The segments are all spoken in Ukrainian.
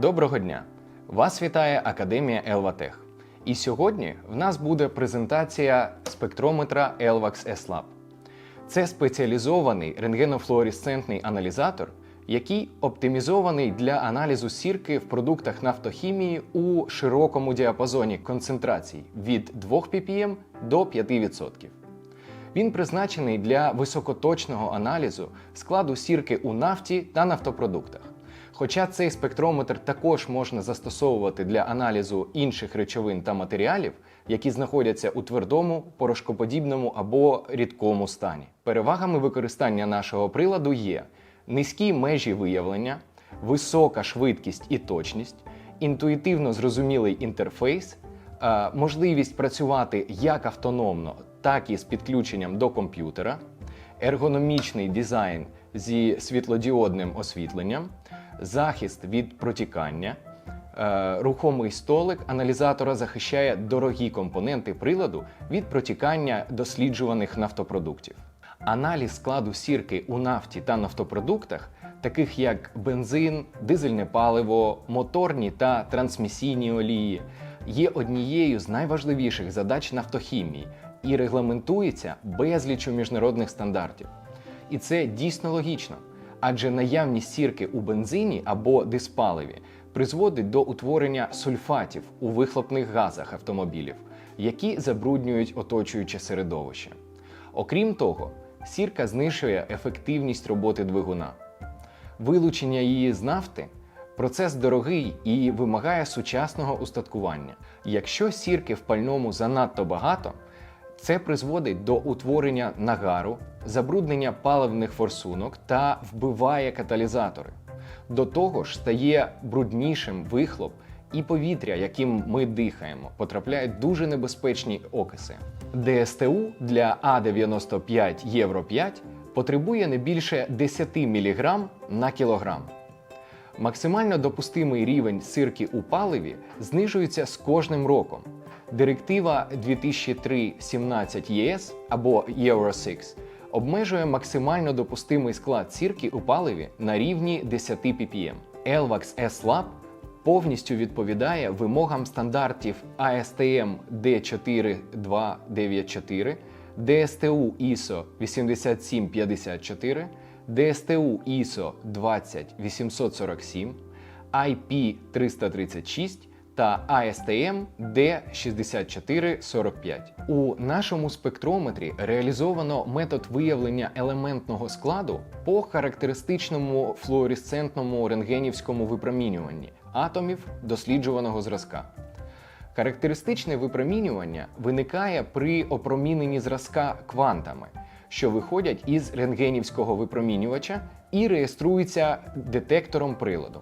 Доброго дня! Вас вітає Академія Елватех. І сьогодні в нас буде презентація спектрометра Elvax S-Lab. Це спеціалізований рентгенофлуоресцентний аналізатор, який оптимізований для аналізу сірки в продуктах нафтохімії у широкому діапазоні концентрацій від 2 ppm до 5%. Він призначений для високоточного аналізу складу сірки у нафті та нафтопродуктах. Хоча цей спектрометр також можна застосовувати для аналізу інших речовин та матеріалів, які знаходяться у твердому, порошкоподібному або рідкому стані. Перевагами використання нашого приладу є низькі межі виявлення, висока швидкість і точність, інтуїтивно зрозумілий інтерфейс, е, можливість працювати як автономно, так і з підключенням до комп'ютера, ергономічний дизайн зі світлодіодним освітленням, захист від протікання. Е, Рухомий столик аналізатора захищає дорогі компоненти приладу від протікання досліджуваних нафтопродуктів. Аналіз складу сірки у нафті та нафтопродуктах, таких як бензин, дизельне паливо, моторні та трансмісійні олії, є однією з найважливіших задач нафтохімії і регламентується безлічу міжнародних стандартів. І це дійсно логічно, адже наявність сірки у бензині або диспаливі призводить до утворення сульфатів у вихлопних газах автомобілів, які забруднюють оточуюче середовище. Окрім того, сірка знижує ефективність роботи двигуна. Вилучення її з нафти процес дорогий і вимагає сучасного устаткування. Якщо сірки в пальному занадто багато, це призводить до утворення нагару, забруднення паливних форсунок та вбиває каталізатори. До того ж, стає бруднішим вихлоп і повітря, яким ми дихаємо, потрапляють дуже небезпечні окиси. ДСТУ для А95 Євро 5 потребує не більше 10 мг на кілограм. Максимально допустимий рівень сирки у паливі знижується з кожним роком. Директива 2003-17 ЄС або Euro 6 обмежує максимально допустимий склад сірки у паливі на рівні 10 ppm. Elvax S-Lab повністю відповідає вимогам стандартів ASTM D4294, DSTU ISO 8754, DSTU ISO 20847, IP336 та ASTM D6445. У нашому спектрометрі реалізовано метод виявлення елементного складу по характеристичному флуоресцентному рентгенівському випромінюванні атомів досліджуваного зразка. Характеристичне випромінювання виникає при опроміненні зразка квантами, що виходять із рентгенівського випромінювача і реєструються детектором приладу.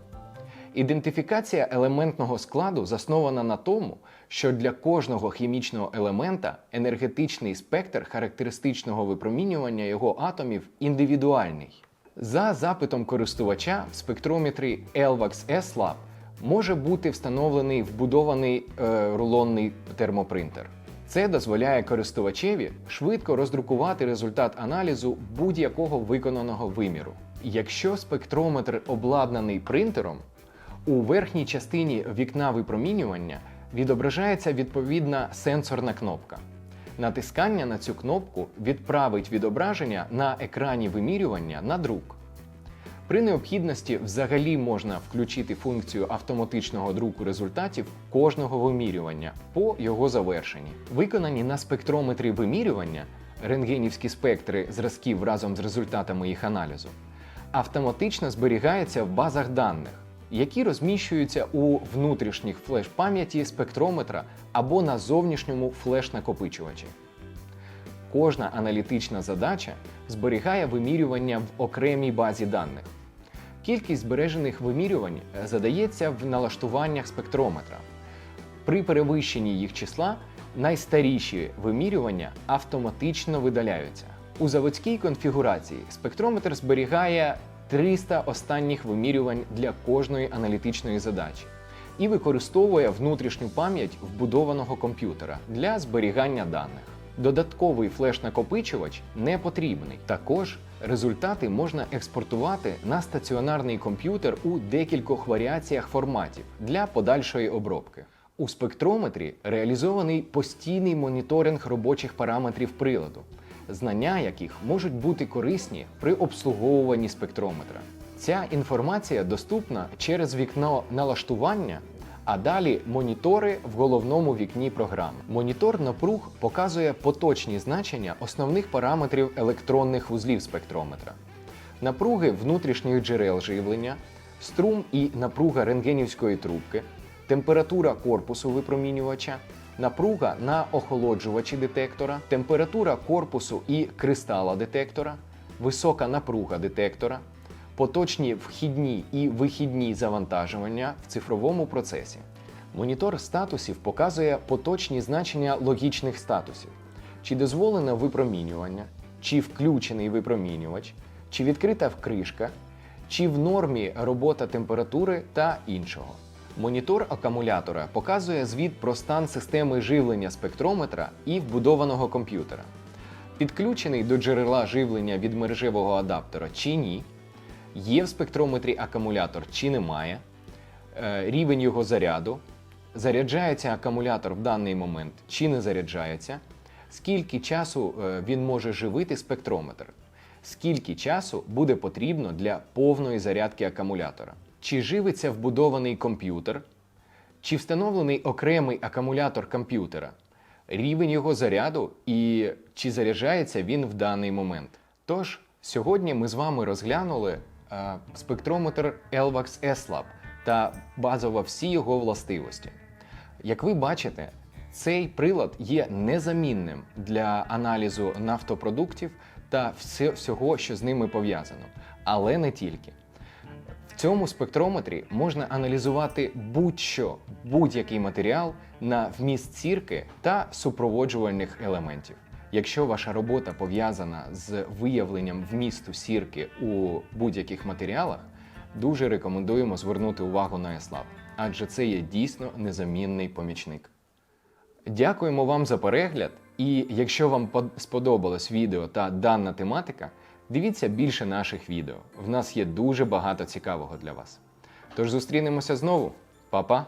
Ідентифікація елементного складу заснована на тому, що для кожного хімічного елемента енергетичний спектр характеристичного випромінювання його атомів індивідуальний. За запитом користувача в спектрометрі Elvax S-Lab може бути встановлений вбудований е, рулонний термопринтер. Це дозволяє користувачеві швидко роздрукувати результат аналізу будь-якого виконаного виміру. Якщо спектрометр обладнаний принтером, у верхній частині вікна випромінювання відображається відповідна сенсорна кнопка. Натискання на цю кнопку відправить відображення на екрані вимірювання на друк. При необхідності взагалі можна включити функцію автоматичного друку результатів кожного вимірювання по його завершенні. Виконані на спектрометрі вимірювання рентгенівські спектри зразків разом з результатами їх аналізу автоматично зберігаються в базах даних, які розміщуються у внутрішніх флеш-пам'яті спектрометра або на зовнішньому флеш-накопичувачі. Кожна аналітична задача зберігає вимірювання в окремій базі даних. Кількість збережених вимірювань задається в налаштуваннях спектрометра. При перевищенні їх числа найстаріші вимірювання автоматично видаляються. У заводській конфігурації спектрометр зберігає 300 останніх вимірювань для кожної аналітичної задачі і використовує внутрішню пам'ять вбудованого комп'ютера для зберігання даних. Додатковий флеш-накопичувач не потрібний. Також результати можна експортувати на стаціонарний комп'ютер у декількох варіаціях форматів для подальшої обробки. У спектрометрі реалізований постійний моніторинг робочих параметрів приладу, знання яких можуть бути корисні при обслуговуванні спектрометра. Ця інформація доступна через вікно налаштування а далі монітори в головному вікні програми. Монітор напруг показує поточні значення основних параметрів електронних вузлів спектрометра, напруги внутрішніх джерел живлення, струм і напруга рентгенівської трубки, температура корпусу випромінювача, напруга на охолоджувачі детектора, температура корпусу і кристала детектора, висока напруга детектора, поточні вхідні і вихідні завантажування в цифровому процесі. Монітор статусів показує поточні значення логічних статусів, чи дозволене випромінювання, чи включений випромінювач, чи відкрита вкришка, чи в нормі робота температури та іншого. Монітор акумулятора показує звіт про стан системи живлення спектрометра і вбудованого комп'ютера. Підключений до джерела живлення від мережевого адаптера чи ні, є в спектрометрі акумулятор чи немає, е, рівень його заряду, заряджається акумулятор в даний момент чи не заряджається, скільки часу е, він може живити спектрометр, скільки часу буде потрібно для повної зарядки акумулятора, чи живиться вбудований комп'ютер, чи встановлений окремий акумулятор комп'ютера, рівень його заряду і чи заряджається він в даний момент. Тож, сьогодні ми з вами розглянули е, спектрометр Elvax S-Lab та базово всі його властивості. Як ви бачите, цей прилад є незамінним для аналізу нафтопродуктів та всього, що з ними пов'язано, але не тільки. Цьому спектрометрі можна аналізувати будь-що, будь-який матеріал на вміст сірки та супроводжувальних елементів. Якщо ваша робота пов'язана з виявленням вмісту сірки у будь-яких матеріалах, дуже рекомендуємо звернути увагу на ESLab, адже це є дійсно незамінний помічник. Дякуємо вам за перегляд. І якщо вам сподобалось відео та дана тематика, дивіться більше наших відео. В нас є дуже багато цікавого для вас. Тож зустрінемося знову. Па-па!